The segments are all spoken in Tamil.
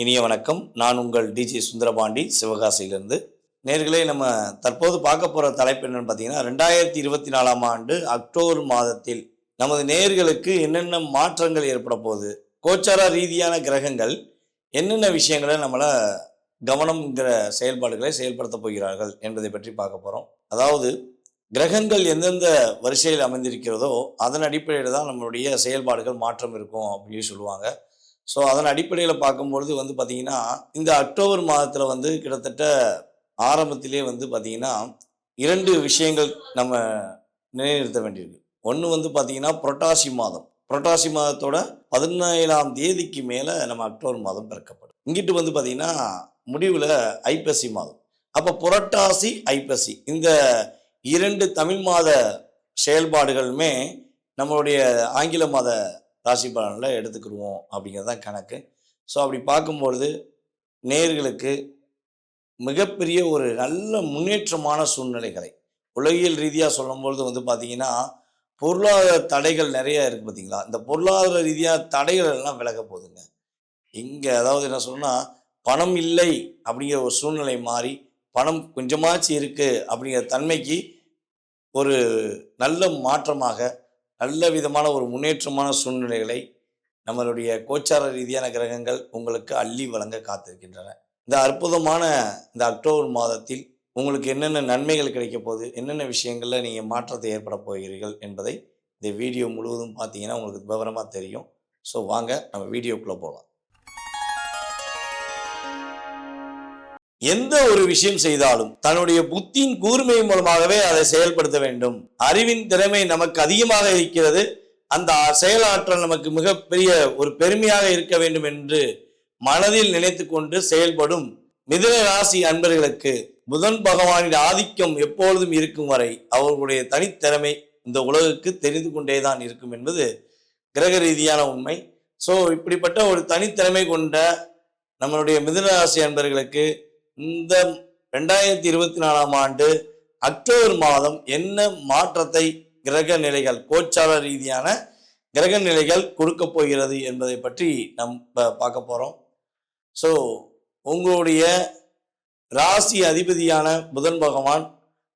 இனிய வணக்கம். நான் உங்கள் டிஜே சுந்தரபாண்டி சிவகாசியிலிருந்து. நேர்களே நம்ம தற்போது பார்க்க போகிற தலைப்பு என்னென்னு பார்த்தீங்கன்னா ரெண்டாயிரத்தி இருபத்தி நாலாம் ஆண்டு அக்டோபர் மாதத்தில் நமது நேர்களுக்கு என்னென்ன மாற்றங்கள் ஏற்பட போகுது கோச்சார ரீதியான கிரகங்கள் என்னென்ன விஷயங்களை நம்மளை கவனம்ங்கிற செயல்பாடுகளை செயல்படுத்த போகிறார்கள் என்பதை பற்றி பார்க்க போகிறோம் அதாவது கிரகங்கள் எந்தெந்த வரிசையில் அமைந்திருக்கிறதோ அதன் அடிப்படையில் தான் நம்மளுடைய செயல்பாடுகள் மாற்றம் இருக்கும் அப்படின்னு சொல்லுவாங்க. ஸோ அதன் அடிப்படையில் பார்க்கும்பொழுது வந்து பார்த்திங்கன்னா இந்த அக்டோபர் மாதத்தில் வந்து கிட்டத்தட்ட ஆரம்பத்திலே வந்து பார்த்திங்கன்னா இரண்டு விஷயங்கள் நம்ம நிலைநிறுத்த வேண்டியிருக்கு. ஒன்று வந்து பார்த்திங்கன்னா புரட்டாசி மாதம். புரட்டாசி மாதத்தோட பதினேழாம் தேதிக்கு மேலே நம்ம அக்டோபர் மாதம் பிறக்கப்படும். இங்கிட்டு வந்து பார்த்திங்கன்னா முடிவில் ஐப்பசி மாதம். அப்போ புரட்டாசி ஐப்பசி இந்த இரண்டு தமிழ் மாத செயல்பாடுகளுமே நம்மளுடைய ஆங்கில மாத ராசி பலனில் எடுத்துக்கிடுவோம் அப்படிங்கிறது தான் கணக்கு. ஸோ அப்படி பார்க்கும்பொழுது நேர்களுக்கு மிகப்பெரிய ஒரு நல்ல முன்னேற்றமான சூழ்நிலைகளை உலகியல் ரீதியாக சொல்லும்பொழுது வந்து பார்த்தீங்கன்னா பொருளாதார தடைகள் நிறையா இருக்குது பார்த்தீங்களா? இந்த பொருளாதார ரீதியாக தடைகள் எல்லாம் விலக போகுதுங்க. இங்கே அதாவது என்ன சொல்லணும்னா பணம் இல்லை அப்படிங்கிற ஒரு சூழ்நிலை மாறி பணம் கொஞ்சமாச்சு இருக்குது அப்படிங்கிற தன்மைக்கு ஒரு நல்ல மாற்றமாக நல்ல விதமான ஒரு முன்னேற்றமான சூழ்நிலைகளை நம்மளுடைய கோச்சார ரீதியான கிரகங்கள் உங்களுக்கு அள்ளி வழங்க காத்திருக்கின்றன. இந்த அற்புதமான இந்த அக்டோபர் மாதத்தில் உங்களுக்கு என்னென்ன நன்மைகள் கிடைக்க போகுது என்னென்ன விஷயங்களில் நீங்கள் மாற்றத்தை ஏற்பட போகிறீர்கள் என்பதை இந்த வீடியோ முழுவதும் பார்த்தீங்கன்னா உங்களுக்கு விவரமாக தெரியும். ஸோ வாங்க நம்ம வீடியோக்குள்ளே போகலாம். எந்த ஒரு விஷயம் செய்தாலும் தன்னுடைய புத்தியின் கூர்மை மூலமாகவே அதை செயல்படுத்த வேண்டும். அறிவின் திறமை நமக்கு அதிகமாக இருக்கிறது. அந்த செயலாற்றல் நமக்கு மிகப்பெரிய ஒரு பெருமையாக இருக்க வேண்டும் என்று மனதில் நினைத்து கொண்டு செயல்படும் மிதுன ராசி அன்பர்களுக்கு புதன் பகவானின் ஆதிக்கம் எப்பொழுதும் இருக்கும் வரை அவர்களுடைய தனித்திறமை இந்த உலகுக்கு தெரிந்து கொண்டேதான் இருக்கும் என்பது கிரக ரீதியான உண்மை. ஸோ இப்படிப்பட்ட ஒரு தனித்திறமை கொண்ட நம்மளுடைய மிதுன ராசி அன்பர்களுக்கு இந்த ரெண்டாயிரத்தி இருபத்தி நாலாம் ஆண்டு அக்டோபர் மாதம் என்ன மாற்றத்தை கிரக நிலைகள் கோச்சார ரீதியான கிரக நிலைகள் கொடுக்க போகிறது என்பதை பற்றி நம் பார்க்க போகிறோம் ஸோ உங்களுடைய ராசி அதிபதியான புதன் பகவான்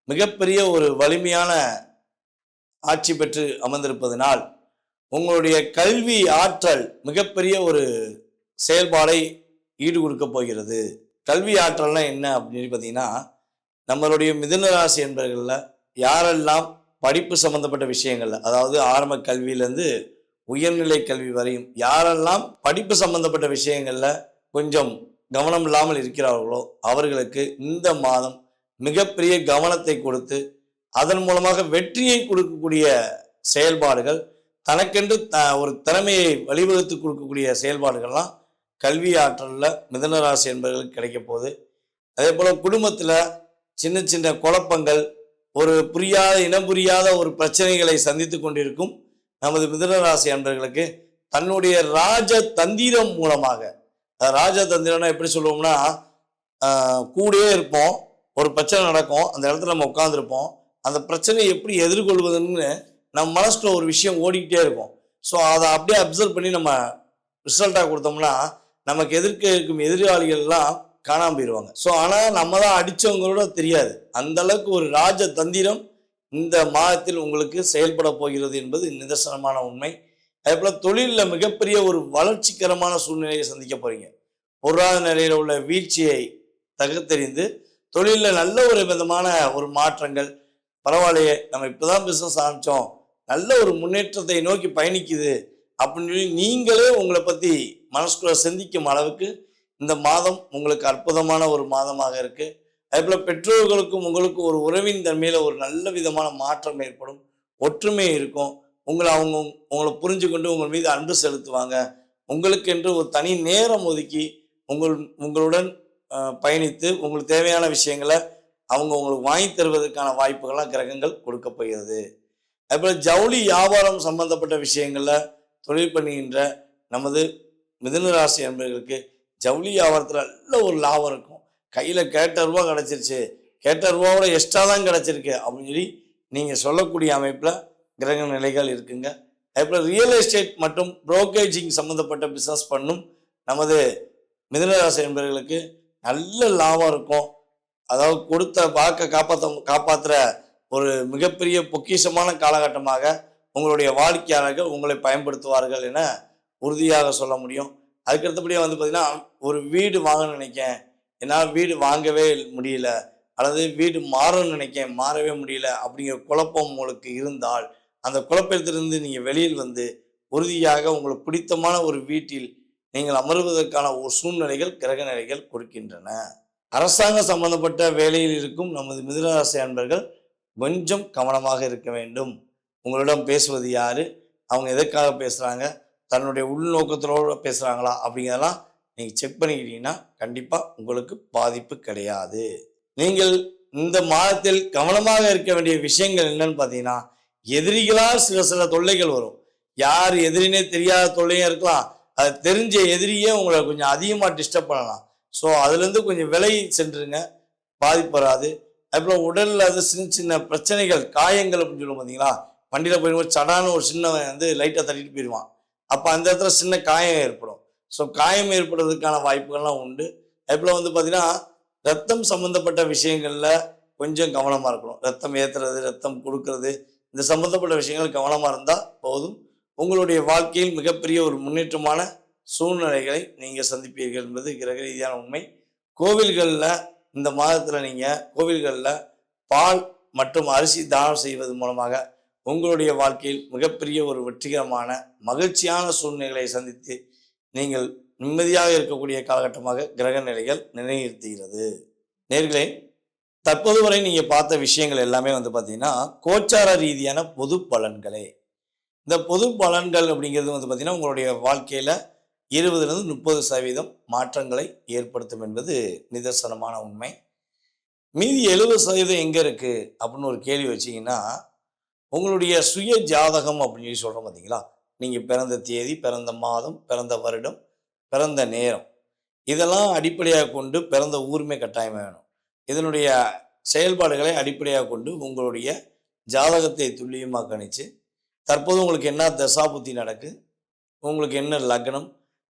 மிகப்பெரிய ஒரு வலிமையான ஆட்சி பெற்று அமர்ந்திருப்பதனால் உங்களுடைய கல்வி ஆற்றல் மிகப்பெரிய ஒரு செயல்பாடை ஈடு கொடுக்க போகிறது. கல்வி ஆற்றல்னா என்ன அப்படின்னு பார்த்தீங்கன்னா நம்மளுடைய மிதுன ராசி என்பவர்களில் யாரெல்லாம் படிப்பு சம்பந்தப்பட்ட விஷயங்கள்ல அதாவது ஆரம்ப கல்வியிலேருந்து உயர்நிலை கல்வி வரையும் யாரெல்லாம் படிப்பு சம்பந்தப்பட்ட விஷயங்களில் கொஞ்சம் கவனம் இல்லாமல் இருக்கிறார்களோ அவர்களுக்கு இந்த மாதம் மிகப்பெரிய கவனத்தை கொடுத்து அதன் மூலமாக வெற்றியை கொடுக்கக்கூடிய செயல்பாடுகள் தனக்கென்று த ஒரு திறமையை வழிவகுத்து கொடுக்கக்கூடிய செயல்பாடுகள்லாம் கல்வி ஆற்றலில் மிதனராசி என்பவர்களுக்கு கிடைக்க போகுது. அதே போல் குடும்பத்தில் சின்ன சின்ன குழப்பங்கள் ஒரு புரியாத இனம் புரியாத ஒரு பிரச்சனைகளை சந்தித்து கொண்டிருக்கும் நமது மிதனராசி அன்பர்களுக்கு தன்னுடைய ராஜ தந்திரம் மூலமாக ராஜ தந்திரம்னா எப்படி சொல்லுவோம்னா ஆஹ் கூடயே இருப்போம் ஒரு பிரச்சனை நடக்கும் அந்த இடத்துல நம்ம உட்காந்துருப்போம் அந்த பிரச்சனையை எப்படி எதிர்கொள்வதுன்னு நம்ம மனசில் ஒரு விஷயம் ஓடிக்கிட்டே இருக்கும். ஸோ அதை அப்படியே அப்சர்வ் பண்ணி நம்ம ரிசல்ட்டாக கொடுத்தோம்னா நமக்கு எதிர்க்க இருக்கும் எதிராளிகள் எல்லாம் காணாம போயிடுவாங்க ஸோ ஆனால் நம்ம தான் அடித்தவங்களோட தெரியாது. அந்த அளவுக்கு ஒரு ராஜ தந்திரம் இந்த மாதத்தில் உங்களுக்கு செயல்பட போகிறது என்பது நிதர்சனமான உண்மை. அதே போல் தொழிலில் மிகப்பெரிய ஒரு வளர்ச்சிகரமான சூழ்நிலையை சந்திக்க போறீங்க. பொருளாதார நிலையில் உள்ள வீழ்ச்சியை தகத்தெறிந்து தொழிலில் நல்ல ஒரு விதமான ஒரு மாற்றங்கள். பரவாயில்லையே நம்ம இப்போதான் பிஸ்னஸ் ஆரம்பித்தோம் நல்ல ஒரு முன்னேற்றத்தை நோக்கி பயணிக்குது. அப்படின்னு சொல்லி நீங்களே உங்களை பற்றி மனசுக்குள்ள சிந்திக்கும் அளவுக்கு இந்த மாதம் உங்களுக்கு அற்புதமான ஒரு மாதமாக இருக்கு. அதே போல் பெற்றோர்களுக்கும் உங்களுக்கும் ஒரு உறவின் தன்மையில் ஒரு நல்ல விதமான மாற்றம் ஏற்படும். ஒற்றுமை இருக்கும். உங்களை அவங்க உங்களை புரிஞ்சு கொண்டு உங்கள் மீது அன்பு செலுத்துவாங்க. உங்களுக்கென்று ஒரு தனி நேரம் ஒதுக்கி உங்கள் உங்களுடன் பயணித்து உங்களுக்கு தேவையான விஷயங்களை அவங்க உங்களுக்கு வாங்கி தருவதற்கான வாய்ப்புகள்லாம் கிரகங்கள் கொடுக்க போகிறது. அதேபோல் ஜவுளி வியாபாரம் சம்பந்தப்பட்ட விஷயங்களில் தொழில் பண்ணுகின்ற நமது மிதுன ராசி என்பவர்களுக்கு ஜவுளி வியாபாரத்தில் நல்ல ஒரு லாபம் இருக்கும். கையில் கேட்ட ரூபா கிடச்சிருச்சு. கேட்ட ரூபாவோட எக்ஸ்ட்ரா தான் கிடச்சிருக்கு அப்படின்னு சொல்லி நீங்கள் சொல்லக்கூடிய அமைப்பில் கிரக நிலைகள் இருக்குங்க. அதுபோல் ரியல் எஸ்டேட் மற்றும் புரோக்கேஜிங் சம்மந்தப்பட்ட பிஸ்னஸ் பண்ணும் நமது மிதுனராசி என்பவர்களுக்கு நல்ல லாபம் இருக்கும். அதாவது கொடுத்த வாக்கை காப்பாற்ற காப்பாற்றுற ஒரு மிகப்பெரிய பொக்கிஷமான காலகட்டமாக உங்களுடைய வாடிக்கையாளர்கள் உங்களை பயன்படுத்துவார்கள் என உறுதியாக சொல்ல முடியும். அதுக்கடுத்தபடியாக வந்து பார்த்தீங்கன்னா ஒரு வீடு வாங்கணும்னு நினைக்கேன். என்னால் வீடு வாங்கவே முடியல. அல்லது வீடு மாறணும்னு நினைக்கேன். மாறவே முடியல. அப்படிங்கிற குழப்பம் உங்களுக்கு இருந்தால் அந்த குழப்பத்திலிருந்து நீங்கள் வெளியில் வந்து உறுதியாக உங்களுக்கு பிடித்தமான ஒரு வீட்டில் நீங்கள் அமர்வதற்கான ஒரு சூழ்நிலைகள் கிரக நிலைகள் கொடுக்கின்றன. அரசாங்க சம்பந்தப்பட்ட வேலையில் இருக்கும் நமது மிதுனராசி அன்பர்கள் கொஞ்சம் கவனமாக இருக்க வேண்டும். உங்களிடம் பேசுவது யாரு? அவங்க எதற்காக பேசுகிறாங்க தன்னுடைய உள்நோக்கத்தோடு பேசுகிறாங்களா அப்படிங்கிறதெல்லாம் நீங்கள் செக் பண்ணிக்கிட்டீங்கன்னா கண்டிப்பாக உங்களுக்கு பாதிப்பு கிடையாது. நீங்கள் இந்த மாதத்தில் கவனமாக இருக்க வேண்டிய விஷயங்கள் என்னன்னு பார்த்தீங்கன்னா எதிரிகளால் சில சில தொல்லைகள் வரும். யார் எதிரினே தெரியாத தொல்லையும் இருக்கலாம். அது தெரிஞ்ச எதிரியே உங்களை கொஞ்சம் அதிகமாக டிஸ்டர்ப் பண்ணலாம். ஸோ அதுலேருந்து கொஞ்சம் விலகி சென்றுங்க பாதிப்பு வராது. அதுபோல் உடலில் அது சின்ன சின்ன பிரச்சனைகள் காயங்கள் அப்படின்னு சொல்லுவோம் பார்த்தீங்களா? வண்டியில் போயிடும்போது சடான்னு ஒரு சின்ன வந்து லைட்டாக தட்டிட்டு போயிடுவான் அப்போ அந்த இடத்துல சின்ன காயம் ஏற்படும். ஸோ காயம் ஏற்படுறதுக்கான வாய்ப்புகள்லாம் உண்டு. அதுபோல் வந்து பார்த்தீங்கன்னா ரத்தம் சம்மந்தப்பட்ட விஷயங்களில் கொஞ்சம் கவனமாக இருக்கணும். ரத்தம் ஏற்றுறது ரத்தம் கொடுக்கறது இந்த சம்மந்தப்பட்ட விஷயங்கள் கவனமாக இருந்தால் போதும். உங்களுடைய வாழ்க்கையில் மிகப்பெரிய ஒரு முன்னேற்றமான சூழ்நிலைகளை நீங்கள் சந்திப்பீர்கள் என்பது கிரக ரீதியான உண்மை. கோவில்களில் இந்த மாதத்தில் நீங்கள் கோவில்களில் பால் மற்றும் அரிசி தானம் செய்வது மூலமாக உங்களுடைய வாழ்க்கையில் மிகப்பெரிய ஒரு வெற்றிகரமான மகிழ்ச்சியான சூழ்நிலைகளை சந்தித்து நீங்கள் நிம்மதியாக இருக்கக்கூடிய காலகட்டமாக கிரக நிலைகள் நிலைநிறுத்துகிறது. நேர்களே தற்போது வரை நீங்கள் பார்த்த விஷயங்கள் எல்லாமே வந்து பார்த்தீங்கன்னா கோச்சார ரீதியான பொது பலன்களே. இந்த பொது பலன்கள் அப்படிங்கிறது வந்து பார்த்தீங்கன்னா உங்களுடைய வாழ்க்கையில் இருபதுலேருந்து முப்பது சதவீதம் மாற்றங்களை ஏற்படுத்தும் என்பது நிதர்சனமான உண்மை. மீதி எழுபது சதவீதம் எங்கே இருக்குது அப்படின்னு ஒரு கேள்வி வச்சீங்கன்னா உங்களுடைய சுய ஜாதகம் அப்படின்னு சொல்லி சொல்கிறோம் பார்த்தீங்களா நீங்கள் பிறந்த தேதி பிறந்த மாதம் பிறந்த வருடம் பிறந்த நேரம். இதெல்லாம் அடிப்படையாக கொண்டு பிறந்த ஊருமே கட்டாயம் வேணும். இதனுடைய செயல்பாடுகளை அடிப்படையாக கொண்டு உங்களுடைய ஜாதகத்தை துல்லியமாக கணிச்சு தற்போது உங்களுக்கு என்ன தசாபுத்தி நடக்கு உங்களுக்கு என்ன லக்னம்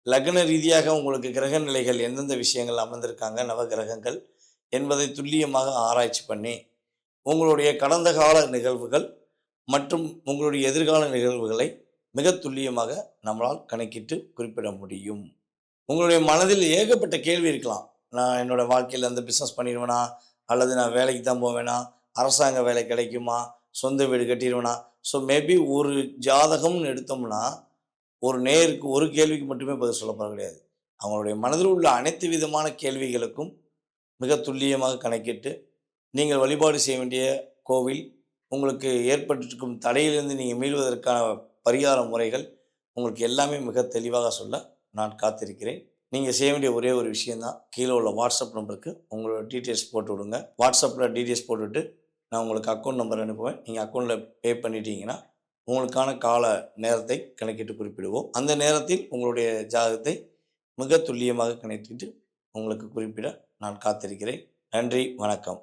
லக்ன ரீதியாக உங்களுக்கு கிரக நிலைகள் எந்தெந்த விஷயங்கள் அமர்ந்திருக்காங்க நவ கிரகங்கள் என்பதை துல்லியமாக ஆராய்ச்சி பண்ணி உங்களுடைய கடந்த கால நிகழ்வுகள் மற்றும் உங்களுடைய எதிர்கால நிகழ்வுகளை மிக துல்லியமாக நம்மளால் கணக்கிட்டு குறிப்பிட முடியும். உங்களுடைய மனதில் ஏகப்பட்ட கேள்வி இருக்கலாம். நான் என்னோட வாழ்க்கையில் அந்த பிஸ்னஸ் பண்ணிடுவேனா அல்லது நான் வேலைக்கு தான் போவேனா? அரசாங்க வேலை கிடைக்குமா? சொந்த வீடு கட்டிடுவேனா ஸோ மேபி ஒரு ஜாதகம்னு எடுத்தோம்னா ஒரு நேருக்கு ஒரு கேள்விக்கு மட்டுமே பதில் சொல்லப்பட கிடையாது. அவங்களுடைய மனதில் உள்ள அனைத்து விதமான கேள்விகளுக்கும் மிக துல்லியமாக கணக்கிட்டு நீங்கள் வழிபாடு செய்ய வேண்டிய கோவில் உங்களுக்கு ஏற்பட்டிருக்கும் தடையிலிருந்து நீங்கள் மீள்வதற்கான பரிகார முறைகள் உங்களுக்கு எல்லாமே மிக தெளிவாக சொல்ல நான் காத்திருக்கிறேன். நீங்கள் செய்ய வேண்டிய ஒரே ஒரு விஷயந்தான் கீழே உள்ள வாட்ஸ்அப் நம்பருக்கு உங்களோட டீட்டெயில்ஸ் போட்டு விடுங்க. வாட்ஸ்அப்பில் டீட்டெயில்ஸ் போட்டுவிட்டு நான் உங்களுக்கு அக்கௌண்ட் நம்பர் அனுப்புவேன். நீங்கள் அக்கௌண்ட்டில் பே பண்ணிட்டீங்கன்னா உங்களுக்கான கால நேரத்தை கணக்கிட்டு குறிப்பிடுவோம். அந்த நேரத்தில் உங்களுடைய ஜாதகத்தை மிக துல்லியமாக கணக்கிட்டு உங்களுக்கு குறிப்பிட நான் காத்திருக்கிறேன். நன்றி வணக்கம்.